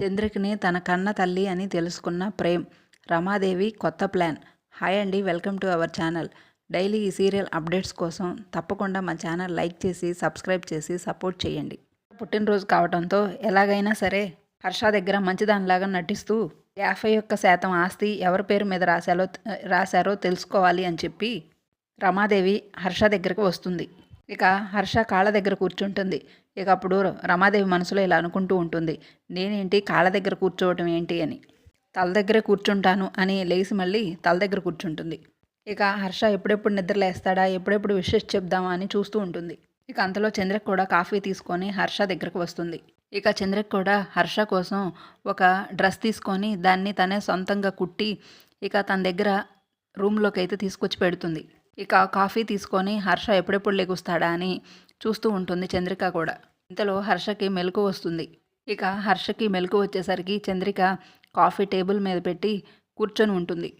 చంద్రికని తన కన్న తల్లి అని తెలుసుకున్న ప్రేమ్ రమాదేవి కొత్త ప్లాన్. హాయ్ అండి welcome to our channel. Daily ఈ సీరియల్ అప్డేట్స్ కోసం తప్పకుండా మా ఛానల్ లైక్ చేసి సబ్స్క్రైబ్ చేసి సపోర్ట్ చేయండి. పుట్టినరోజు కావడంతో ఎలాగైనా సరే హర్ష దగ్గర మంచిదానిలాగా నటిస్తూ యాభై ఒక్క శాతం ఆస్తి ఎవరి పేరు మీద రాశాలో రాశారో తెలుసుకోవాలి అని చెప్పి రమాదేవి హర్ష దగ్గరకు వస్తుంది. ఇక హర్ష కాళ్ళ దగ్గర కూర్చుంటుంది. ఇక అప్పుడు రమాదేవి మనసులో ఇలా అనుకుంటూ ఉంటుంది. నేనేంటి కాళ్ళ దగ్గర కూర్చోవటం ఏంటి అని. తల దగ్గరే కూర్చుంటాను అని లేచి మళ్ళీ తల దగ్గర కూర్చుంటుంది. ఇక హర్ష ఎప్పుడెప్పుడు నిద్రలేస్తాడా ఎప్పుడెప్పుడు విషెస్ చెప్దామా అని చూస్తూ ఉంటుంది. ఇక అంతలో చంద్రక్ కూడా కాఫీ తీసుకొని హర్ష దగ్గరకు వస్తుంది. ఇక చంద్రక్ కూడా హర్ష కోసం ఒక డ్రెస్ తీసుకొని దాన్ని తనే సొంతంగా కుట్టి ఇక తన దగ్గర రూమ్లోకి అయితే తీసుకొచ్చి పెడుతుంది. ఇక కాఫీ తీసుకొని హర్ష ఎప్పుడెప్పుడు లెగుస్తాడా అని చూస్తూ ఉంటుంది చంద్రిక కూడా. ఇంతలో హర్షకి మెలకు వస్తుంది. ఇక హర్షకి మెలకు వచ్చేసరికి చంద్రిక కాఫీ టేబుల్ మీద పెట్టి కూర్చొని ఉంటుంది.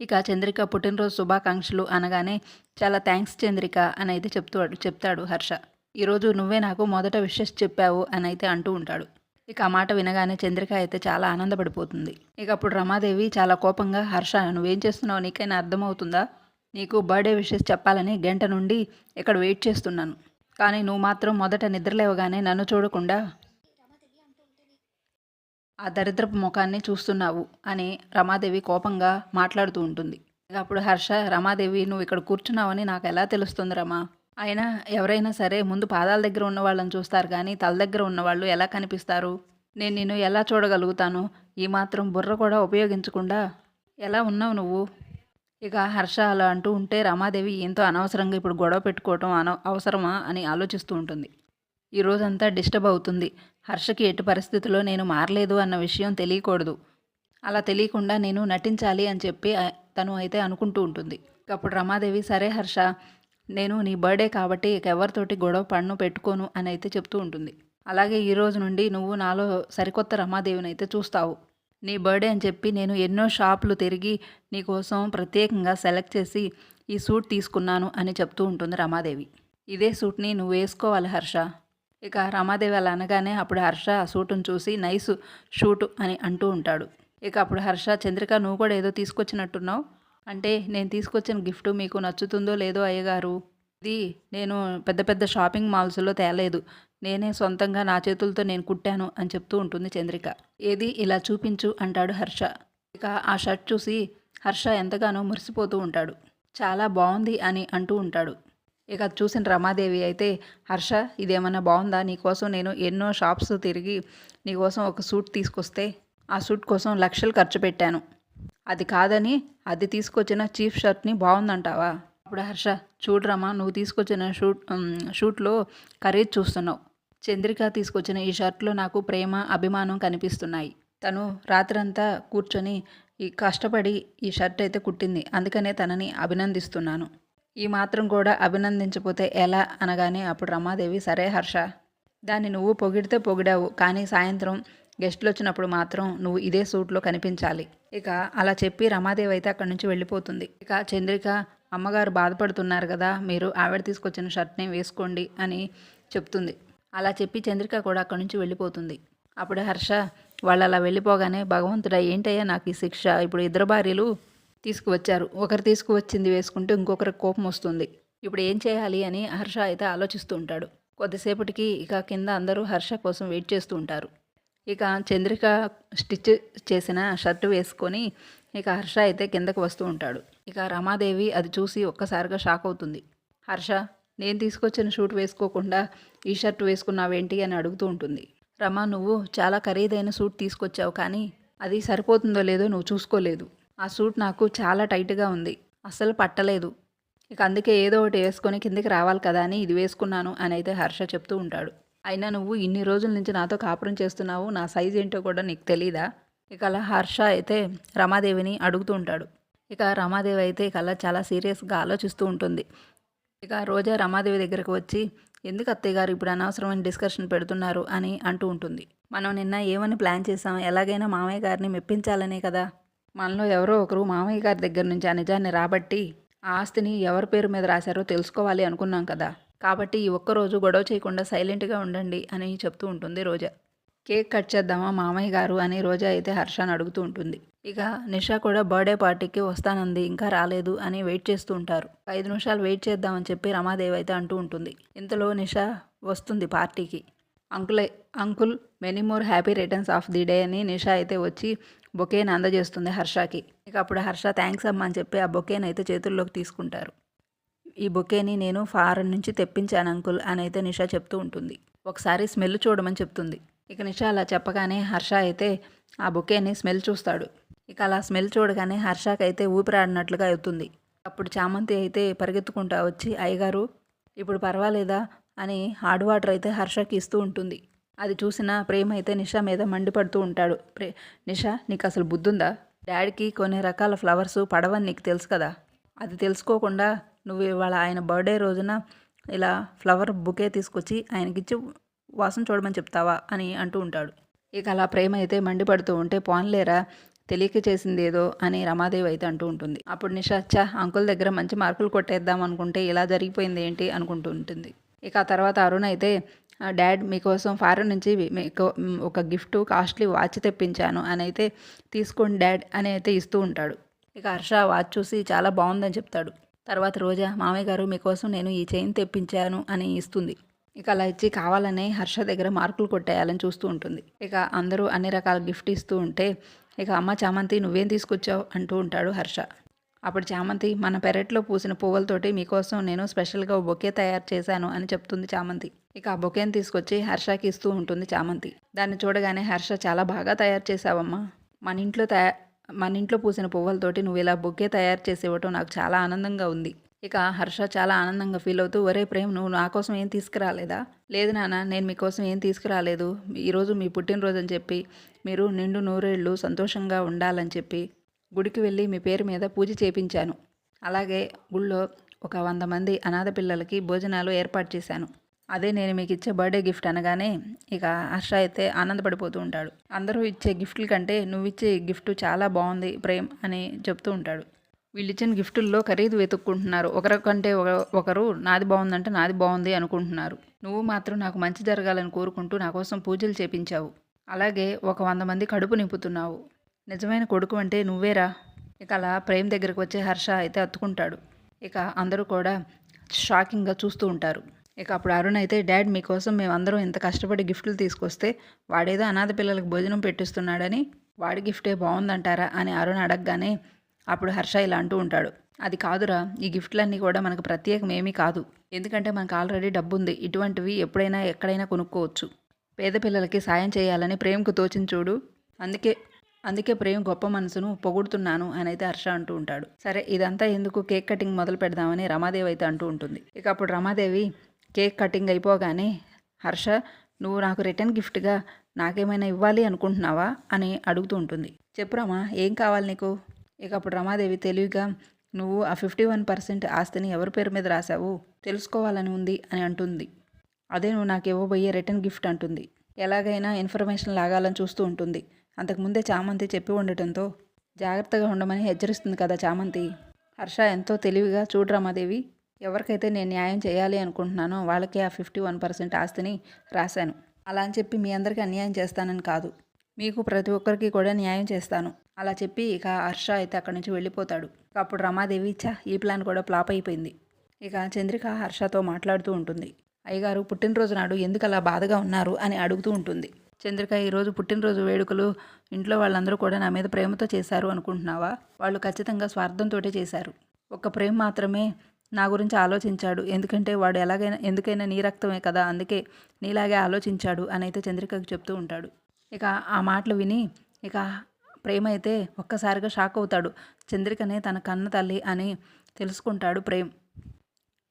ఇక చంద్రిక పుట్టినరోజు శుభాకాంక్షలు అనగానే చాలా థ్యాంక్స్ చంద్రిక అని అయితే చెప్తాడు చెప్తాడు హర్ష. ఈరోజు నువ్వే నాకు మొదట విషెస్ చెప్పావు అని అయితే అంటూ ఉంటాడు. ఇక ఆ మాట వినగానే చంద్రిక అయితే చాలా ఆనందపడిపోతుంది. ఇక అప్పుడు రమాదేవి చాలా కోపంగా హర్ష నువ్వేం చేస్తున్నావు? నీకైనా అర్థమవుతుందా? నీకు బర్త్డే విషెస్ చెప్పాలని గంట నుండి ఇక్కడ వెయిట్ చేస్తున్నాను. కానీ నువ్వు మాత్రం మొదట నిద్రలేవగానే నన్ను చూడకుండా ఆ దరిద్రపు ముఖాన్ని చూస్తున్నావు అని రమాదేవి కోపంగా మాట్లాడుతూ ఉంటుంది. అప్పుడు హర్ష రమాదేవి నువ్వు ఇక్కడ కూర్చున్నావని నాకు ఎలా తెలుస్తుంది రమా? అయినా ఎవరైనా సరే ముందు పాదాల దగ్గర ఉన్న వాళ్ళని చూస్తారు కానీ తల దగ్గర ఉన్నవాళ్ళు ఎలా కనిపిస్తారు? నేను నిన్ను ఎలా చూడగలుగుతాను? ఈ మాత్రం బుర్ర కూడా ఉపయోగించకుండా ఎలా ఉన్నావు నువ్వు? ఇక హర్ష అలా అంటూ ఉంటే రమాదేవి ఎంతో అనవసరంగా ఇప్పుడు గొడవ పెట్టుకోవటం అన అవసరమా? అని ఆలోచిస్తూ ఉంటుంది. ఈ రోజంతా డిస్టర్బ్ అవుతుంది. హర్షకి ఎట్టి పరిస్థితుల్లో నేను మారలేదు అన్న విషయం తెలియకూడదు. అలా తెలియకుండా నేను నటించాలి అని చెప్పి తను అయితే అనుకుంటూ ఉంటుంది. అప్పుడు రమాదేవి సరే హర్ష నేను నీ బర్త్డే కాబట్టి ఎవరితోటి గొడవ పన్ను పెట్టుకోను అని అయితే చెప్తూ ఉంటుంది. అలాగే ఈ రోజు నుండి నువ్వు నాలో సరికొత్త రమాదేవిని అయితే చూస్తావు. నీ బర్త్డే అని చెప్పి నేను ఎన్నో షాపులు తిరిగి నీకోసం ప్రత్యేకంగా సెలెక్ట్ చేసి ఈ సూట్ తీసుకున్నాను అని చెప్తూ ఉంటుంది రమాదేవి. ఇదే సూట్ని నువ్వు వేసుకోవాలి హర్ష. ఇక రమాదేవి అలా అనగానే అప్పుడు హర్ష ఆ సూటును చూసి నైస్ షూటు అని అంటూ ఉంటాడు. ఇక అప్పుడు హర్ష చంద్రిక నువ్వు కూడా ఏదో తీసుకొచ్చినట్టున్నావు? అంటే నేను తీసుకొచ్చిన గిఫ్ట్ మీకు నచ్చుతుందో లేదో అయ్యగారు? ఇది నేను పెద్ద పెద్ద షాపింగ్ మాల్స్లో తేలేదు. నేనే సొంతంగా నా చేతులతో నేను కుట్టాను అని చెప్తూ ఉంటుంది చంద్రిక. ఏది ఇలా చూపించు అంటాడు హర్ష. ఇక ఆ షర్ట్ చూసి హర్ష ఎంతగానో మురిసిపోతూ ఉంటాడు. చాలా బాగుంది అని అంటూ ఉంటాడు. ఇక చూసిన రమాదేవి అయితే హర్ష ఇదేమన్నా బాగుందా నీకోసం నేను ఎన్నో షాప్స్ తిరిగి నీకోసం ఒక సూట్ తీసుకొస్తే ఆ సూట్ కోసం లక్షలు ఖర్చు పెట్టాను. అది కాదని అది తీసుకొచ్చిన చీఫ్ షర్ట్ని బాగుందంటావా అప్పుడు హర్ష చూడరమ్మా నువ్వు తీసుకొచ్చిన షూట్ షూట్లో ఖరీదు చూస్తున్నావు. చంద్రిక తీసుకొచ్చిన ఈ షర్ట్లో నాకు ప్రేమ అభిమానం కనిపిస్తున్నాయి. తను రాత్రంతా కూర్చొని ఈ కష్టపడి ఈ షర్ట్ అయితే కుట్టింది. అందుకనే తనని అభినందిస్తున్నాను. ఈ మాత్రం కూడా అభినందించపోతే ఎలా అనగానే అప్పుడు రమాదేవి సరే హర్ష దాన్ని నువ్వు పొగిడితే పొగిడావు. కానీ సాయంత్రం గెస్ట్లు వచ్చినప్పుడు మాత్రం నువ్వు ఇదే సూట్లో కనిపించాలి. ఇక అలా చెప్పి రమాదేవి అయితే అక్కడి నుంచి వెళ్ళిపోతుంది. ఇక చంద్రిక అమ్మగారు బాధపడుతున్నారు కదా మీరు ఆవిడ తీసుకొచ్చిన షర్ట్ని వేసుకోండి అని చెప్తుంది. అలా చెప్పి చంద్రిక కూడా అక్కడి నుంచి వెళ్ళిపోతుంది. అప్పుడు హర్ష వాళ్ళు అలా వెళ్ళిపోగానే భగవంతుడా ఏంటయ్యా నాకు ఈ శిక్ష? ఇప్పుడు ఇద్దరు భార్యలు తీసుకువచ్చారు. ఒకరు తీసుకువచ్చింది వేసుకుంటే ఇంకొకరికి కోపం వస్తుంది. ఇప్పుడు ఏం చేయాలి? అని హర్ష అయితే ఆలోచిస్తూ ఉంటాడు. కొద్దిసేపటికి ఇక కింద అందరూ హర్ష కోసం వెయిట్ చేస్తూ ఉంటారు. ఇక చంద్రిక స్టిచ్ చేసిన షర్టు వేసుకొని ఇక హర్ష అయితే కిందకు వస్తూ ఉంటాడు. ఇక రమాదేవి అది చూసి ఒక్కసారిగా షాక్ అవుతుంది. హర్ష నేను తీసుకొచ్చిన షూట్ వేసుకోకుండా ఈ షర్ట్ వేసుకున్నావేంటి అని అడుగుతూ ఉంటుంది. రమా నువ్వు చాలా ఖరీదైన సూట్ తీసుకొచ్చావు కానీ అది సరిపోతుందో లేదో నువ్వు చూసుకోలేదు. ఆ సూట్ నాకు చాలా టైట్గా ఉంది. అస్సలు పట్టలేదు. ఇక అందుకే ఏదో ఒకటి వేసుకొని కిందికి రావాలి కదా అని ఇది వేసుకున్నాను అని అయితే హర్ష చెప్తూ ఉంటాడు. అయినా నువ్వు ఇన్ని రోజుల నుంచి నాతో కాపురం చేస్తున్నావు నా సైజ్ ఏంటో కూడా నీకు తెలీదా? ఇక అలా హర్ష అయితే రమాదేవిని అడుగుతూ ఉంటాడు. ఇక రమాదేవి అయితే ఇక అలా చాలా సీరియస్గా ఆలోచిస్తూ ఉంటుంది. ఇక రోజా రమాదేవి దగ్గరకు వచ్చి ఎందుకు అత్తయ్య గారు ఇప్పుడు అనవసరమైన డిస్కషన్ పెడుతున్నారు? అని అంటూ ఉంటుంది. మనం నిన్న ఏమని ప్లాన్ చేసాం ఎలాగైనా మామయ్య గారిని మెప్పించాలనే కదా? మనలో ఎవరో ఒకరు మామయ్య గారి దగ్గర నుంచి ఆ నిజాన్ని రాబట్టి ఆ ఆస్తిని ఎవరి పేరు మీద రాశారో తెలుసుకోవాలి అనుకున్నాం కదా? కాబట్టి ఈ ఒక్కరోజు గొడవ చేయకుండా సైలెంట్గా ఉండండి అని చెప్తూ ఉంటుంది రోజా. కేక్ కట్ చేద్దామా మామయ్య గారు అని రోజా అయితే హర్షని అడుగుతూ ఉంటుంది. ఇక నిషా కూడా బర్త్డే పార్టీకి వస్తానంది ఇంకా రాలేదు అని వెయిట్ చేస్తూ ఉంటారు. ఐదు నిమిషాలు వెయిట్ చేద్దామని చెప్పి రమాదేవి అయితే అంటూ ఉంటుంది. ఇంతలో నిషా వస్తుంది పార్టీకి. Uncle uncle many more happy returns of the day అని నిషా అయితే వచ్చి బొకేని అందజేస్తుంది హర్షకి. ఇక అప్పుడు హర్ష థ్యాంక్స్ అమ్మ అని చెప్పి ఆ బొకేని అయితే చేతుల్లోకి తీసుకుంటారు. ఈ బొకేని నేను ఫారెన్ నుంచి తెప్పించాను అంకుల్ అని అయితే నిషా చెప్తూ ఉంటుంది. ఒకసారి స్మెల్ చూడమని చెప్తుంది. ఇక నిష అలా చెప్పగానే హర్ష అయితే ఆ బొకేని స్మెల్ చూస్తాడు. ఇక అలా స్మెల్ చూడగానే హర్షకైతే అయితే ఊపిరాడినట్లుగా అవుతుంది. అప్పుడు చామంతి అయితే పరిగెత్తుకుంటా వచ్చి అయ్యగారు ఇప్పుడు పర్వాలేదా అని హార్డ్ వాటర్ అయితే హర్షకి ఇస్తూ ఉంటుంది. అది చూసిన ప్రేమ అయితే నిషా మీద మండిపడుతూ ఉంటాడు. ప్రే నిషా నీకు అసలు బుద్ధుందా? డాడీకి కొన్ని రకాల ఫ్లవర్స్ పడవని నీకు తెలుసు కదా? అది తెలుసుకోకుండా నువ్వు ఇవాళ ఆయన బర్త్డే రోజున ఇలా ఫ్లవర్ బుకే తీసుకొచ్చి ఆయనకిచ్చి వాసన చూడమని చెప్తావా అని అంటూ ఉంటాడు. ఇక అలా ప్రేమ అయితే మండిపడుతూ ఉంటే పోన్లేరా తెలియక చేసింది ఏదో అని రమాదేవి అయితే అంటూ ఉంటుంది. అప్పుడు నిషా చా అంకుల్ దగ్గర మంచి మార్కులు కొట్టేద్దాం అనుకుంటే ఇలా జరిగిపోయింది ఏంటి? అనుకుంటూ ఉంటుంది. ఇక ఆ తర్వాత అరుణ్ అయితే "ఆ, డాడ్ మీకోసం ఫారెన్ నుంచి మీకు ఒక గిఫ్ట్ కాస్ట్లీ వాచ్ తెప్పించాను అని అయితే తీసుకోండి డాడ్ అని అయితే ఇస్తూ ఉంటాడు. ఇక హర్ష వాచ్ చూసి చాలా బాగుందని చెప్తాడు. తర్వాత రోజా మామయ్య గారు మీకోసం నేను ఈ చైన్ తెప్పించాను అని ఇస్తుంది. ఇక అలా ఇచ్చి కావాలనే హర్ష దగ్గర మార్కులు కొట్టేయాలని చూస్తూ ఉంటుంది. ఇక అందరూ అన్ని రకాల గిఫ్ట్ ఇస్తూ ఉంటే ఇక అమ్మ చామంతి నువ్వేం తీసుకొచ్చావు? అంటూ ఉంటాడు హర్ష. అప్పుడు చామంతి మన పెరట్లో పూసిన పువ్వులతోటి మీకోసం నేను స్పెషల్గా బొకే తయారు చేశాను అని చెప్తుంది చామంతి. ఇక ఆ బొకేని తీసుకొచ్చి హర్షకి ఇస్తూ ఉంటుంది చామంతి. దాన్ని చూడగానే హర్ష చాలా బాగా తయారు చేసావమ్మా మన ఇంట్లో తయా మన ఇంట్లో పూసిన పువ్వులతోటి నువ్వు ఇలా బొకే తయారు చేసి ఇవ్వటం నాకు చాలా ఆనందంగా ఉంది. ఇక హర్ష చాలా ఆనందంగా ఫీల్ అవుతూ ఒరే ప్రేమ్ నువ్వు నా కోసం ఏం తీసుకురాలేదా? లేదు నాన్న నేను మీకోసం ఏం తీసుకురాలేదు. ఈరోజు మీ పుట్టినరోజు అని చెప్పి మీరు నిండు నూరేళ్ళు సంతోషంగా ఉండాలని చెప్పి గుడికి వెళ్ళి మీ పేరు మీద పూజ చేపించాను. అలాగే గుళ్ళో ఒక వంద మంది అనాథ పిల్లలకి భోజనాలు ఏర్పాటు చేశాను. అదే నేను మీకు ఇచ్చే బర్త్డే గిఫ్ట్ అనగానే ఇక హర్ష అయితే ఆనందపడిపోతూ ఉంటాడు. అందరూ ఇచ్చే గిఫ్ట్ల కంటే నువ్వు ఇచ్చే గిఫ్ట్ చాలా బాగుంది ప్రేమ్ అని చెప్తూ ఉంటాడు. వీళ్ళిచ్చిన గిఫ్టుల్లో ఖరీదు వెతుక్కుంటున్నారు. ఒకరికంటే ఒక- ఒకరు నాది బాగుందంటే నాది బాగుంది అనుకుంటున్నారు. నువ్వు మాత్రం నాకు మంచి జరగాలని కోరుకుంటూ నా కోసం పూజలు చేపించావు. అలాగే ఒక వంద మంది కడుపు నింపుతున్నావు. నిజమైన కొడుకు అంటే నువ్వేరా? ఇక అలా ప్రేమ్ దగ్గరకు వచ్చే హర్ష అయితే అత్తుకుంటాడు. ఇక అందరూ కూడా షాకింగ్గా చూస్తూ ఉంటారు. ఇక అప్పుడు అరుణ్ అయితే డాడ్ మీకోసం మేమందరం ఇంత కష్టపడి గిఫ్ట్లు తీసుకొస్తే వాడేదో అనాథ పిల్లలకు భోజనం పెట్టిస్తున్నాడని వాడి గిఫ్టే బాగుందంటారా? అని అరుణ్ అడగగానే అప్పుడు హర్ష ఇలా అంటూ ఉంటాడు. అది కాదురా ఈ గిఫ్ట్లన్నీ కూడా మనకు ప్రత్యేకం ఏమీ కాదు. ఎందుకంటే మనకు ఆల్రెడీ డబ్బు ఉంది ఇటువంటివి ఎప్పుడైనా ఎక్కడైనా కొనుక్కోవచ్చు. పేద పిల్లలకి సాయం చేయాలని ప్రేమ్కు తోచిన చూడు. అందుకే అందుకే ప్రేమ గొప్ప మనసును పొగుడుతున్నాను అని అయితే హర్ష అంటూ ఉంటాడు. సరే ఇదంతా ఎందుకు కేక్ కటింగ్ మొదలు పెడదామని రమాదేవి అయితే అంటూ ఉంటుంది. ఇక అప్పుడు రమాదేవి కేక్ కటింగ్ అయిపోగానే హర్ష నువ్వు నాకు రిటర్న్ గిఫ్ట్గా నాకేమైనా ఇవ్వాలి అనుకుంటున్నావా అని అడుగుతూ ఉంటుంది. చెప్పురామా ఏం కావాలి నీకు? ఇక అప్పుడు రమాదేవి తెలివిగా నువ్వు ఆ ఫిఫ్టీ వన్ పర్సెంట్ ఆస్తిని ఎవరి పేరు మీద రాశావు? తెలుసుకోవాలని ఉంది అని అంటుంది. అదే నువ్వు నాకు ఇవ్వబోయే రిటర్న్ గిఫ్ట్ అంటుంది. ఎలాగైనా ఇన్ఫర్మేషన్ లాగాలని చూస్తూ ఉంటుంది అంతకుముందే చామంతి చెప్పి ఉండటంతో జాగ్రత్తగా ఉండమని హెచ్చరిస్తుంది కదా చామంతి. హర్ష ఎంతో తెలివిగా చూడు రమాదేవి ఎవరికైతే నేను న్యాయం చేయాలి అనుకుంటున్నానో వాళ్ళకి ఆ ఫిఫ్టీ వన్ పర్సెంట్ ఆస్తిని రాశాను. అలా అని చెప్పి మీ అందరికీ అన్యాయం చేస్తానని కాదు. మీకు ప్రతి ఒక్కరికి కూడా న్యాయం చేస్తాను. అలా చెప్పి ఇక హర్ష అయితే అక్కడి నుంచి వెళ్ళిపోతాడు. అప్పుడు రమాదేవి చా ఈ ప్లాన్ కూడా ఫ్లాప్ అయిపోయింది. ఇక చంద్రిక హర్షతో మాట్లాడుతూ ఉంటుంది. అయ్యగారు పుట్టినరోజు నాడు ఎందుకు అలా బాధగా ఉన్నారు అని అడుగుతూ ఉంటుంది. చంద్రిక ఈరోజు పుట్టినరోజు వేడుకలు ఇంట్లో వాళ్ళందరూ కూడా నా మీద ప్రేమతో చేశారు అనుకుంటున్నావా? వాళ్ళు ఖచ్చితంగా స్వార్థంతో చేశారు. ఒక్క ప్రేమ మాత్రమే నా గురించి ఆలోచించాడు. ఎందుకంటే వాడు ఎలాగైనా ఎందుకైనా నీ రక్తమే కదా అందుకే నీలాగే ఆలోచించాడు అని అయితే చంద్రికకు చెప్తూ ఉంటాడు. ఇక ఆ మాటలు విని ఇక ప్రేమ అయితే ఒక్కసారిగా షాక్ అవుతాడు. చంద్రికనే తన కన్న తల్లి అని తెలుసుకుంటాడు ప్రేమ్.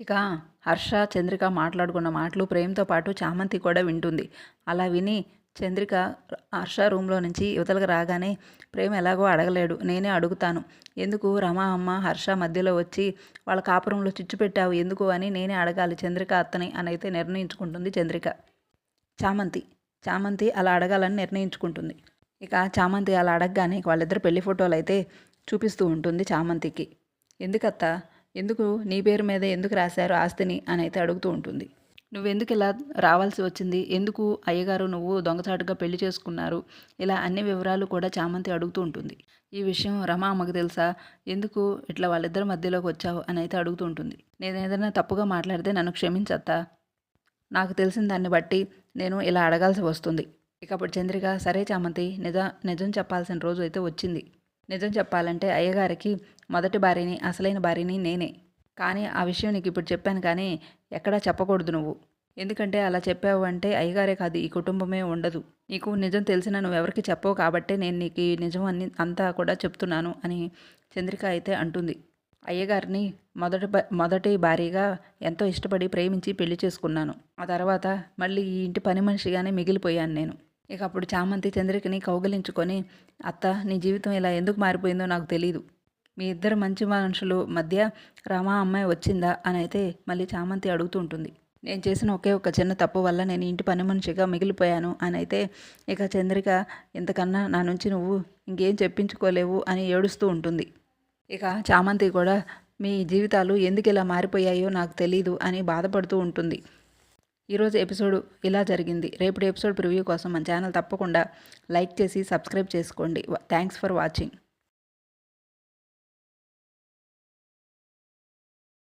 ఇక హర్ష చంద్రిక మాట్లాడుకున్న మాటలు ప్రేమ్తో పాటు చామంతి కూడా వింటుంది. అలా విని చంద్రిక హర్ష రూమ్లో నుంచి యువతలకు రాగానే ప్రేమ ఎలాగో అడగలేడు. నేనే అడుగుతాను. ఎందుకు రమా అమ్మ హర్ష మధ్యలో వచ్చి వాళ్ళ కాపురంలో చిచ్చు పెట్టావు? ఎందుకు అని నేనే అడగాలి. చంద్రిక అత్తని అని అయితే నిర్ణయించుకుంటుంది చంద్రిక. చామంతి చామంతి అలా అడగాలని నిర్ణయించుకుంటుంది. ఇక చామంతి అలా అడగగానే వాళ్ళిద్దరు పెళ్ళి ఫోటోలు అయితే చూపిస్తూ ఉంటుంది చామంతికి. ఎందుకత్త? ఎందుకు? నీ పేరు మీద ఎందుకు రాశారు ఆస్తిని? అని అయితే అడుగుతూ ఉంటుంది. నువ్వెందుకు ఇలా రావాల్సి వచ్చింది? ఎందుకు అయ్యగారు నువ్వు దొంగచాటుగా పెళ్ళి చేసుకున్నారు? ఇలా అన్ని వివరాలు కూడా చామంతి అడుగుతూ ఉంటుంది. ఈ విషయం రమా అమ్మకు తెలుసా? ఎందుకు ఇట్లా వాళ్ళిద్దరి మధ్యలోకి వచ్చావు? అని అయితే అడుగుతూ ఉంటుంది. నేను ఏదైనా తప్పుగా మాట్లాడితే నన్ను క్షమించత్తా? నాకు తెలిసిన దాన్ని బట్టి నేను ఇలా అడగాల్సి వస్తుంది. ఇక అప్పుడు చంద్రిక సరే చామంతి నిజ నిజం చెప్పాల్సిన రోజు అయితే వచ్చింది. నిజం చెప్పాలంటే అయ్యగారికి మొదటి భార్యని అసలైన భార్యని నేనే. కానీ ఆ విషయం నీకు ఇప్పుడు చెప్పాను కానీ ఎక్కడా చెప్పకూడదు నువ్వు. ఎందుకంటే అలా చెప్పావు అంటే అయ్యగారే కాదు ఈ కుటుంబమే ఉండదు. నీకు నిజం తెలిసిన నువ్వు ఎవరికి చెప్పవు కాబట్టే నేను నీకు ఈ నిజం అన్ని అంతా కూడా చెప్తున్నాను అని చంద్రిక అయితే అంటుంది. అయ్యగారిని మొదటి మొదటి భారీగా ఎంతో ఇష్టపడి ప్రేమించి పెళ్ళి చేసుకున్నాను. ఆ తర్వాత మళ్ళీ ఈ ఇంటి పని మనిషిగానే మిగిలిపోయాను నేను. ఇక అప్పుడు చామంతి చంద్రికని కౌగలించుకొని అత్త నీ జీవితం ఇలా ఎందుకు మారిపోయిందో నాకు తెలియదు మీ ఇద్దరు మంచి మనుషులు మధ్య రామా అమ్మాయి వచ్చిందా? అని అయితే మళ్ళీ చామంతి అడుగుతూ ఉంటుంది. నేను చేసిన ఒకే ఒక చిన్న తప్పు వల్ల నేను ఇంటి పని మనిషిగా మిగిలిపోయాను. అని అయితే ఇక చంద్రిక ఇంతకన్నా నా నుంచి నువ్వు ఇంకేం చెప్పించుకోలేవు అని ఏడుస్తూ ఉంటుంది. ఇక చామంతి కూడా మీ జీవితాలు ఎందుకు ఇలా మారిపోయాయో నాకు తెలీదు అని బాధపడుతూ ఉంటుంది. ఈరోజు ఎపిసోడ్ ఇలా జరిగింది. రేపటి ఎపిసోడ్ ప్రివ్యూ కోసం మన ఛానల్ తప్పకుండా లైక్ చేసి సబ్స్క్రైబ్ చేసుకోండి. Thanks for watching.